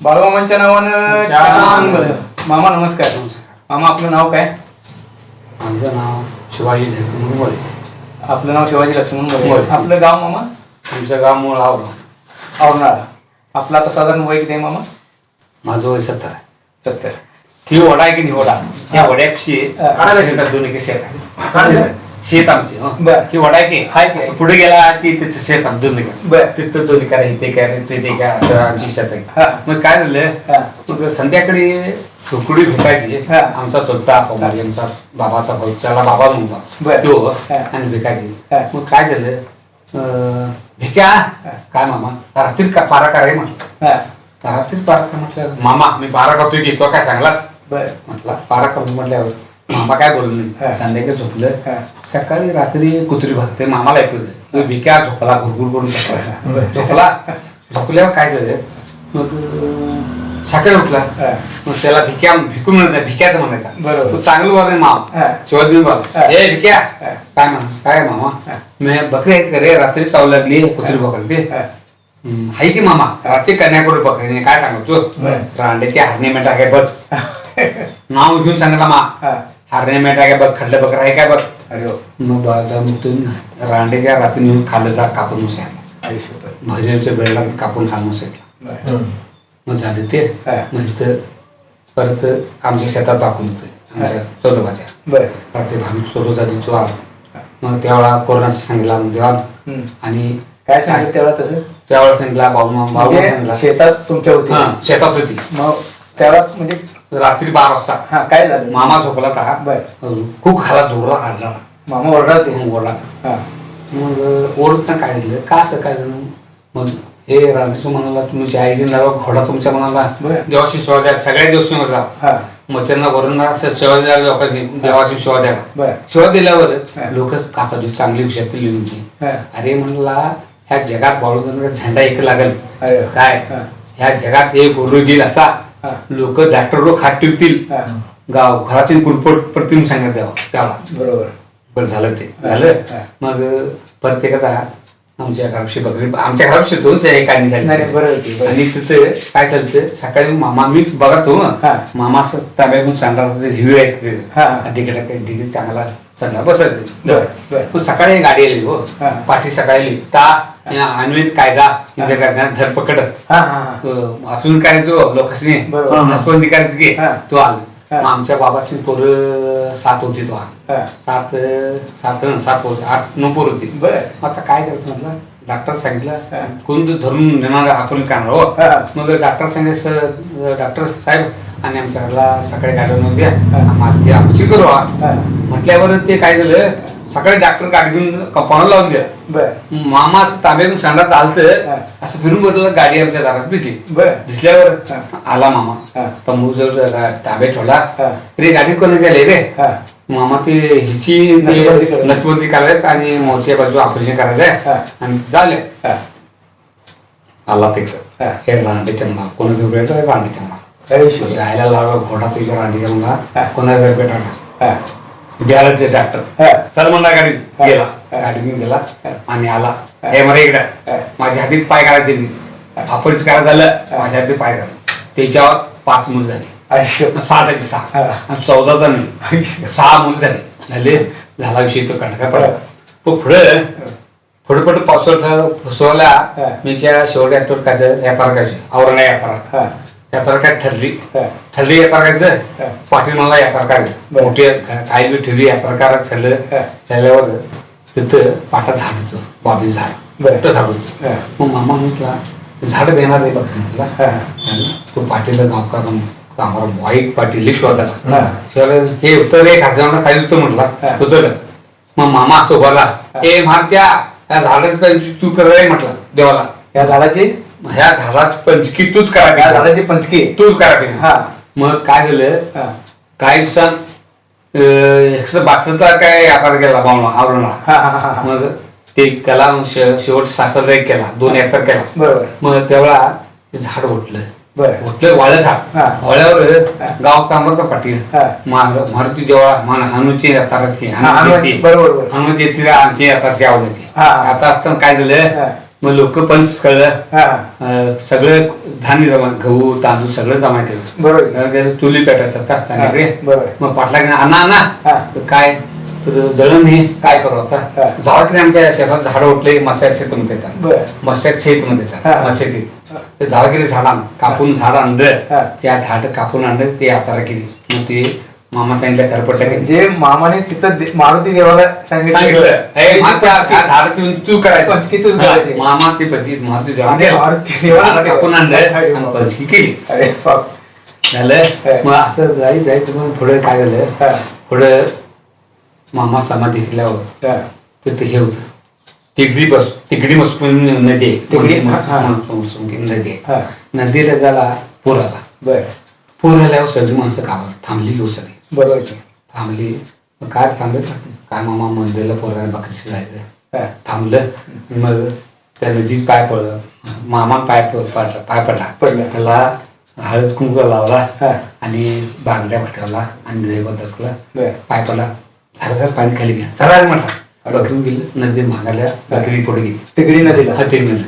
बाळूमामांच्या नावानं. मामा नमस्कार. मामा आपलं नाव काय? माझं नाव शिवाजी मोरे आपलं नाव शिवाजी लक्ष्मण मोरे मोरे. आपलं गाव मामा? आमचं गाव मूळ आवडं औरणाळा आपलं आता साधारण वय किती आहे मामा? माझं वय सत्तर. आहे सत्तर. ही ओढा आहे की नाही ओढा त्या ओढ्याशी हा. दोन एक. शेत आहे शेत आमचे हं. बर. ही ओढा आहे की हाय की? असं पुढे गेला की तिथं शेत आम दोन एकर बर. तिथं दोन एकर आहे ते काय ते ते काय असं आमची शेत हा. आहे मग काय झालं हा. मग संध्याकाळी सुकुडी भेटायची हा. आमचा चुलता म्हणजे आमचा बाबाचा भाऊ त्याला बाबा बर. म्हणतो तो हा. आणि भेटायची हा. मग काय झालं अं, भिक्या काय मामा रात्री का पारा कराय म्हटलं हा रात्री पारा म्हटलं मामा मी पारा करतोय की तो काय सांगलास बर म्हटलं पारा करतो म्हटल्यावर मामा काय बोललो. नाही संध्याकाळी झोपलं. सकाळी रात्री कुत्री भरते मामाला ऐकू दे भिक्या झोपला घुरघुर करून झोपला. झोपल्यावर काय झालं मग सकाळी उठला. मग त्याला भिक्या भिकून म्हणत नाही भिक्याच म्हणायचा बरोबर. तू चांगलं बोल माम. शिवाजी बोल हा. भिक्या. काय म्हणा काय मामा. मी बकरी आहेत का रे रात्री चावू लागली कुत्री ते. हम्म, हाय की मामा रात्री कन्याकुमारी बकरीने काय सांगतो बरं. रांडेचे हरणे मेटा काय बघ नाव घेऊन सांगितलं मा. हरणे मेटा काय बघ खडलं बकर आहे काय बघ. अरे हो. मग मग तू रांडेच्या रात्री नेऊन खाल्लं जा कापून उसायला आयुष्यभर. भजनच्या बेळला कापून खाणं उसायला बर. मग झालं ते. हा. मग तर परत आमच्या शेतात दाखवून होतं. आमच्या चौरबाच्या. बर. रात्री भांग सुरू झाली तो आला. मग त्यावेळा कोरोनाचं सांगितला मग देवा. हम्म. आणि काय सांगितलं तेव्हा तसं त्यावेळेला सांगितला बाबू बाबू म्हणजे सांगितला. शेतात तुमच्या होती. हा, शेतात होती. मग त्याला म्हणजे रात्री बारा वाजता. हा काय झालं? मामा झोपला होता. बर. खूप खाला जोरला हाडला मामा ओरडते मग ओरडला. हा. मग ओरडता काय झालं? का असं काय झालं? मग हे राणीचं म्हणाला तुमच्या आईने नाव घोडा तुमच्या म्हणाला बरं. देवाशी शिवा द्या सगळ्या दिवशी म्हटला हा. मग त्यांना वरून असं शिवा द्यायला लोकांनी देवाशी शिवा द्यायला बर. शिवा दिल्यावर हा. लोक काका चांगली हुशार लिहूनची हा. अरे म्हणला ह्या जगात बाळून झेंडा एक लागल. अरे. वा. काय? हा. ह्या जगात एक गुरु गेल असा. लोक डॉक्टर लोक हात हा. गाव घरातील कुलपट प्रतिम सांगत द्यावा त्याला बरोबर. बरं झालं ते. झालं. मग प्रत्येकाचा आमच्या घरापशी बकरी आमच्या घरापशी दोनच आहे बरं होती, बरं. आणि तिथं काय चालतं सकाळी मामा मी बघत. मामा असं ताब्यातून सांगला हिरवी हा. आहे तिकडे काही डिग्री चांगला सांगला बसत बरं, बरं. पण सकाळी गाडी आली हो. पाठी सकाळी आली ता अन्वित कायदा कायदा धरपकड अं, असून काय जो लोकसनी करायची की. तो आला. मग आमच्या बाबाची पोरं सात होती तो सात सात सात होते. आठ नऊ पोर होती. बर. आता काय करायचं म्हटलं? डॉक्टर. सांगितलं कोण तर धरून नेणार आपण करणार हो. मग डॉक्टर सांगितलं डॉक्टर साहेब आणि आमच्या घरला सकाळी गाडीवर द्या. आमची करू म्हटल्यावर ते काय झालं? सकाळी डॉक्टर गाडी घेऊन कंपाऊंड लावून द्या. मामा ताब्यातून सांगत आलत. असं फिरून बदललं गाडी आमच्या दारात भेटली. बर. दिसल्यावर. आला मामा. तंबू जवळ ताब्यात ठेवला. रे गाडी कोणाची आली रे? मामा ते हिची नसबंदी करायची. आणि मोठ्या बाजू ऑपरेशन करायचंय. आणि झाले. आला तिकडं हा. रांडीच्या मुला कोणाचं भेट रांडीच्या मुला आयुष्य जायला लावला घोडा तुझ्या हा. मुला कोणाचं भेट ते डॉक्टर. चल म्हणला गाडी. गेला. गाडी घेऊन गेला. आणि आला. हा. मरे हा. इकडं. माझ्या हातीत पाय करायचे मी. ऑपरेशन करायचं झालं. माझ्या हातीत पाय करा त्याच्यावर पाच मुलं झाली. सहा झाली सहा. आणि चौदा जण सहा मुलं झाली. झाले. झाला विषय तो कंडका पडला. पण पुढं पुढे पुढे फसवला हा. मीच्या शेवटी आठवड काय यात्रा करायची. औरंगा यात्रा यात्रा काय ठरली ठरली यात्रा हा. करायचं पाटील मला यात्रा करायचं बरं. मोठी बी ठरली यात्रा करायचं ठरलं. त्याच्यावर तिथं पाटात झाड होतं बाबी झाड बरं. मोठं झाड होतं. मग मामा म्हटला झाड देणार आहे बघते म्हटला. तो पाटील गावकार आम्हाला वाईट पाटील हा. शोधाला हे उत्तर एक हजार काही होतं म्हटला का? मग मामा असं बोला ए मारत्या ह्या झाडाची तू करायला म्हटलं देवाला या झाडाची ह्या झाडाची पंचकी तूच या करा झाडाची पंचकी. तूच करा हा. मग काय झालं? हा. काही दिवसांत एकशे बासष्टचा काय आकार गेला बावला आवरणा. हा हा हा हा. मग ते त्याला शे- शेवट सासरदा एक केला दोन एकर केला. बरोबर. मग तेव्हा ते झाड उठलं. बरं. उठलं वाळं झाड. हा. वाळ्यावर. गाव कामाचा पाटील. हा. मार- मारुती जेव्हा मान हनुची हा, हनुमान- बरोबर, बरोबर. हनुमती येते आमची येतात ती आवडते. हा. आता असताना काय हा. मग लोक हा. अं, सगळं धान्य जमा गहू तांदूळ सगळं जमा केलं. बरोबर. त्याला चुली पेटायचं का सांगितले हा, बरोबर. मग पाटला आणा हा. आणा तर काय? तर जळण हे काय करू आता. झाडाकडे आमच्या शेतात झाडं उठले मस्या शेतमध्ये येतात. बरं. शेतमध्ये हा. येतात मस्या शेत ते झाड कापून झाड आणलं. हा. त्या झाड कापून आणलं ते हाताला केली. मग ते मामा सांगितलं खरपट्टा केली. जे मामाने तिथं दे- मारुती देवाला सांगितलं. सांगितलं. "ए, ती करायचं. पंचकी तूच करायची. मामा ते पंचकी मारुती आणि आणलं आणि बाबा. पंचकी केली. अरे बाप. झालं. मग असं जाई जायचं मग पुढे काय झालं? हा, पुढं मामा समाधी केल्यावर हा. तिथे हे होतं. तिगडी बस तिगडी मस्कून नदी आहे. तिगडी, हा, नदी आहे. हा. नदीला झाला पूर आला. बर. पूर आल्यावर सगळी माणसं कामाला थांबली घेऊ सगळी बरोबर. थांबली. मग काय थांबलं? काय मामा मंदिरला पोराला बकरीशी जायचं थांबलं. मग त्या नदीत पाय पडलं. मामा पाय पडला. पाय पडला. पडला. त्याला हळद कुंकू लावला. आणि बांगड्या फटवला आणि बर. पाय पडला. झालं झालं पाणी खाली घ्या. चला म्हटला. डॉक्टर गेलं. नदी महागाल्या बकरी पुढे गेली. तिगडी नदीला. हा तिघ नदी.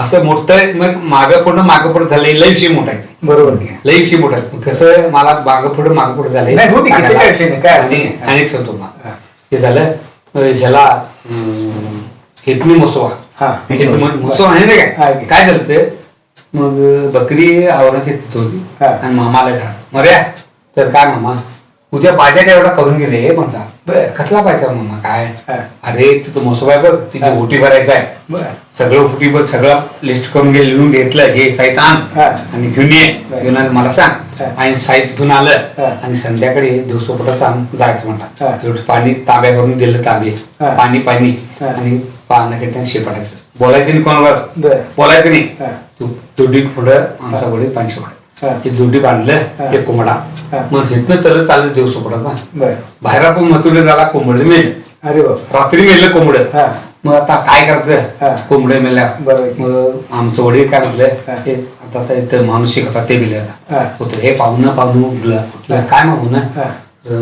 असं मोठं मग मागं पुढं मागं पुढं झालंय लई विषय मोठा आहे. बरोबर. लई मोठा आहे. कसं? मला मागं पुढं मागं पुढं झालंय. नाही, होती की, ते काय विषय नाही, काय अडचण आणि सांगतो हा. हे झालं अं, ह्याला अं, हेटमी मसोवा. हा. मसोवा आहे ना काय. काय झालं ते? मग बकरी आवराची तिथं होती. हा. आणि मामाला घरा मर्या तर काय मामा? उद्या बाजार एवढा करून गेले म्हणता बर कसला पाहिजे मामा काय. अरे तिथं मसोबा आहे बघ तिची हा. ओटी भरायचं आहे सगळं ओटी बघ सगळं लिस्ट करून घे लिहून घेतलं हे साहित्य आण. आणि घेऊन ये. घेऊन मला सांग. आणि साहित्य घेऊन आलं. आणि संध्याकाळी दिवसोपटात आण जायचं म्हणतात. एवढं पाणी तांब्या भरून दिलं तांबे. पाणी पाणी. आणि पाण्याकडे शिपडायचं बोलायचं नाही कोणावर बोलायचं नाही. तू दुडी पुढं आमचा वडील पाणी सोड हा. दुडी बांधलं हा. कोंबडा. मग इथनं चालत चाललं दिवसोपटात बर. बाहेर आपण मथुरे झाला कोंबड मेल अरे रात्री मेलं कोंबड. मग आता काय. करायचं कोंबडे मेल्या. मग आमचं वडील काय म्हटलं आता इथं माणूस शिकतात ते आता. हा. होतं हे पाहुणं पाहुणं उठलं. काय मागू ना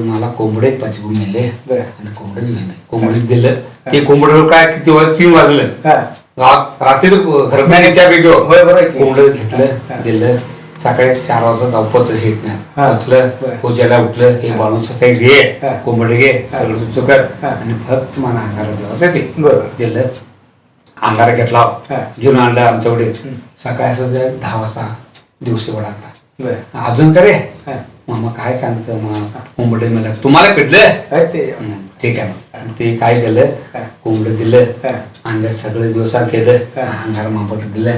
मला कोंबडे पाहिजे गुण मेले. आणि कोंबडे घेऊन कोंबडीत दिलं. ते कोंबडं काय किती वाज तीन वाजलं. रात्री आहे की. कोंबडं. घेतलं दिलं. सकाळी चार वाजता धावपत्र हे हा. उठलं. पूजेला उठलं हे. बाळून सकाळी घे. कोंबडे घे. सगळं तुझं कर. आणि फक्त मला अंगारा देवाचं ते बरोबर दिलं अंगारा घेतला. घेऊन आणलं आमच्याकडे. सकाळी असं दहा वाजता दिवशी बर अजून करे हा मामा काय सांगतं मग कोंबडे मला तुम्हाला हं, ठीक आहे मग. आणि ते काय केलं? हा. कोंबडं दिलं. हा. अंगात सगळे दिवसात केलं. हा. अंगार मापट दिलं.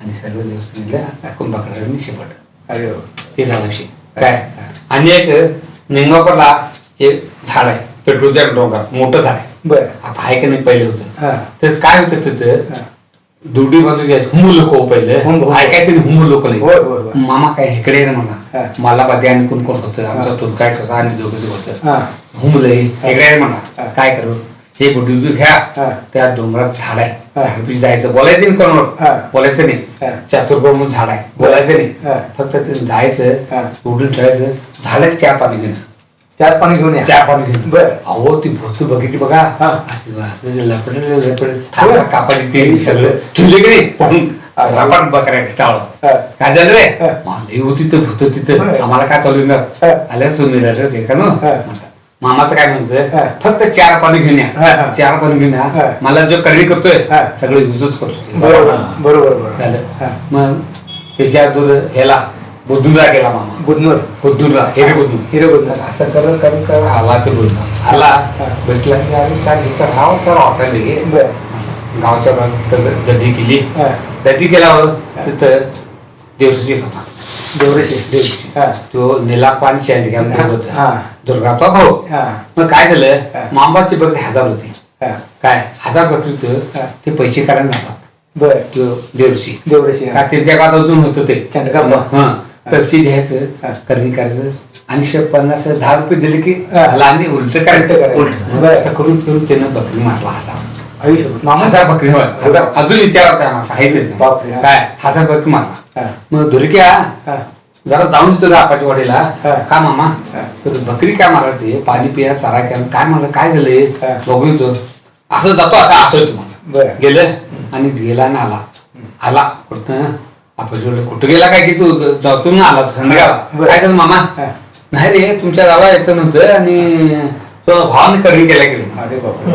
आणि सगळे दिवस दिलं. कुंभकरांनी शिपट. अरे ते झालं विषय. काय? आणि एक निंगापूरला एक झाड आहे. पेट्रोलच्या डोंगर. मोठं झाड आहे. बर. आता आहे की नाही पहिले होतं. हा. तर काय होतं तिथं? हा. दुडी बाजू घ्यायचं हुमू लोक पहिले हुम- हुम. ऐकायचं नाही हुमू लोक होय, होय, होय. मामा काय इकडे ना हा. म्हणा मला बाधी आणि कोण कोण होतं आमचा तो काय करता आणि दोघं होतं हा हुमले इकडे म्हणा. काय करू हे हा. घ्या त्या डोंगरात झाड आहे. झाडापी जायचं बोलायचं नाही हा. कोणावर बोलायचं नाही. चातुर्भर म्हणून झाड आहे बोलायचं नाही. फक्त ते जायचं हा. उडून ठेवायचं झाडात चहा पाणी घेणं चार पाणी घेऊन या चहा पाणी बर अहो ती भूत बघितली बघा हा. असं असं जे लपडे लपडे थांबा कापाडी ते सगळं ठेवले की नाही पण रपाट बकऱ्या टाळलं हा. काय झालं रे हा. लई होती तर भूत तिथं. आम्हाला काय चालू हा. ना आल्या तुम्ही ते का ना हा. मामाचं काय म्हणतं हा. फक्त चार पाणी घेऊन हा, या. चार पाणी घेऊन हा. या मला जो करणी करतोय हा. सगळं युजच करतो बरोबर बरोबर बरोबर झालं हा. मग त्याच्या दूर ह्याला बुद्धूला गेला मामा. बुधनूर बुद्धूला हिरे बुद्धू हिरे बुधनूर असं करत करत करत. आला ते बुद्धू आला. भेटला. की अरे काय इथं राव तर हॉटेल बर गावच्या बाजूला केली दडी केल्यावर तिथं देवसूची होता. देवरेशी देवशी हा. तो निला पाणी हा. दुर्गाचा भाऊ. हा. मग काय. झालं? मांबाची बघ हजार होती. काय? हजार बकरीचं हा. ते पैसे करायला जातात बर. देवशी देवरेशी का त्यांच्या गावात अजून होतं ते. चंडकाप्पा. पेप्सी. घ्यायचं करणी करायचं आणि शे पन्नास दहा रुपये दिले की आणि उलट करायचं. उलट. करून करून त्यानं बकरी मारला हजार हजार बकरी हजार अजून विचारायचं मासा आहे हा. काय? हजार बकरी मारला. मग धुरक्या जरा जाऊन देतो रे आपाच्या वाडीला. का मामा. तर बकरी काय मारला ते? पाणी पिया चारा क्या काय म्हणलं काय झालंय हा. बघू येतो असं जातो आता असं तुम्हाला गेलं आणि गेला आणि आला. आला. कुठं? आपण कुठं गेला काय की तू जातून आला बरं. काय झालं मामा. नाही रे तुमच्या गावाला यायचं नव्हतं आणि तो भावाने केला गेली. अरे बापरे.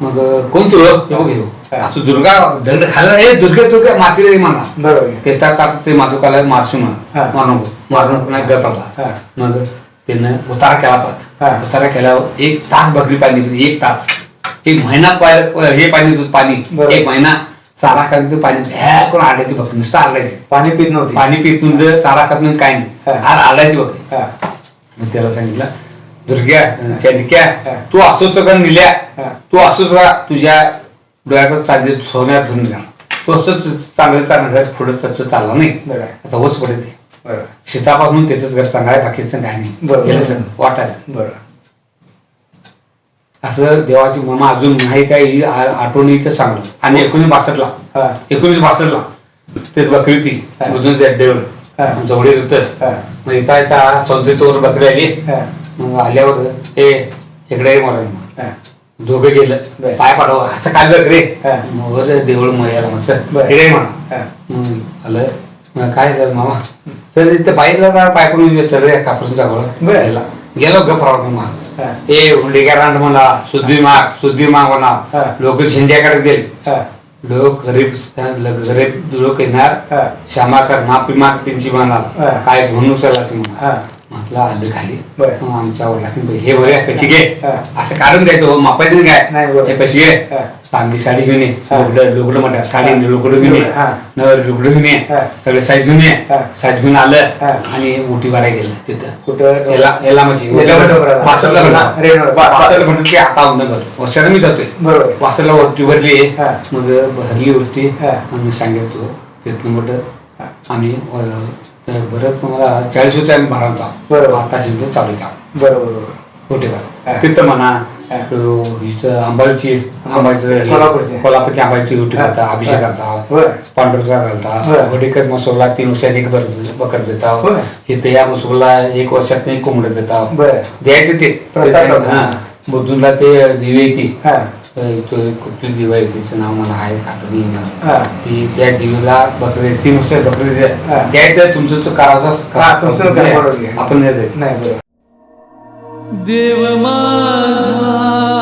मग कोण तू? हे बघ ह्यो. हा. असं दुर्गा दंड खायला हे दुर्गा दुर्गा माती रे म्हणा. बरोबर. ते त्या ते माधुकाला मारशी हा. म्हणा मारून मारून पुन्हा गपला हा. मग त्यानं उतारा केला हा. परत उतारा केल्यावर एक तास बकरी पाणी पिली, एक तास. एक महिना पाय- हे पाणी दूध पाणी. बरोबर. एक महिना चारा खात पाणी भ्या करून आडायची बकरी नुसतं आडायची. पाणी पित नव्हती. पाणी पितून जर चारा खात नाही काय नाही. आड आडायची हा. मग त्याला सांगितलं दुर्ग्या चनिक्या. तू असंच का निल्या. तू असंच का तुझ्या डोळ्याकडे चांगले सोन्यात धरून घ्या. तू असंच चांगलं चांगलं घर पुढे तसं चालला नाही. आता होच पडेल ते. बरं. सीतापासून त्याच घर चांगलं आहे बाकीचं काय नाही. वाटायला. बरं. असं देवाची ममा अजून माहिती आहे ही आ- आठवण इथं सांगलं आणि एकोणीस बासष्टला. हा. एकोणीस बासष्टला. तेच बकरी हा. अजून त्या देवळ हा. जवळ होतं हा. मग येता येता संतोर बकरी आली. हा. मग आल्यावर ए इकडे ये मला हा. दोघं गेलं. पाय पाडव. असं काय बकरे? हा. मग देवळ मग चल बर. इकडे ये म्हणा. हा. आलं. काय झालं मामा? तर इथे बाईला पाय पडून येतो रे कापून बर. जावं गेला गेलो ग प्रॉब्लेम हा. ए हुंडेकरांड म्हणा शुद्धी माग शुद्धी माग म्हणा. लोक झेंड्याकडे गेले. लोक गरीब गरीब लोक येणार. हा. क्षमाकर माफी माग त्यांची. म्हणाल काय म्हणून चला ती म्हणा हा. म्हटलं आलं खाली बर. मग आमच्या वडिलांनी हे बरे पैसे घे. असं कारण द्यायचं हो मापायचं नाही, काय. हे पैसे घे. चांगली साडी घेऊन ये. लुगडं म्हणतात साडी लुगडं घेऊन ये. नवर लुगडं घेऊन ये. सगळे साईज घेऊन ये. साईज घेऊन आलं. आणि उटी भरायला गेलं तिथं कुठं याला म्हणजे. वासरला. वासरला की आता भर वर्षाला मी जातोय वासरला वरती भरली. मग भरली वरती हा. आम्ही सांगितलो तिथनं हा. आम्ही तर बरं तुम्हाला चाळीस होते आम्ही भरा होता बरोबर. आता शिंदे चालू का बरोबर हा. का तिथं म्हणा हा. तो इथं आंबाची आंबाचं कोल्हापूरची. कोल्हापूरची आंबाची रोटी. करता अभिषेक. करता बरं पांढरचा घालता बरं. वडीकर मसोला तीन वर्षात एक बर- बकर देता बरं. इथं या मसोला एक वर्षात एक कोंबड देता बरं द्यायचं ते प्रथा. हा बुद्धूला ते दिवे येते हा तो कुठली दिवा आहे तिचं नाव मला आहे आठवण ती त्या दिवेला बकरी तीन वर्ष बकरी द्या-. द्यायचं तुमचं काय. आपण द्यायचं नाही बरोबर. देव माझा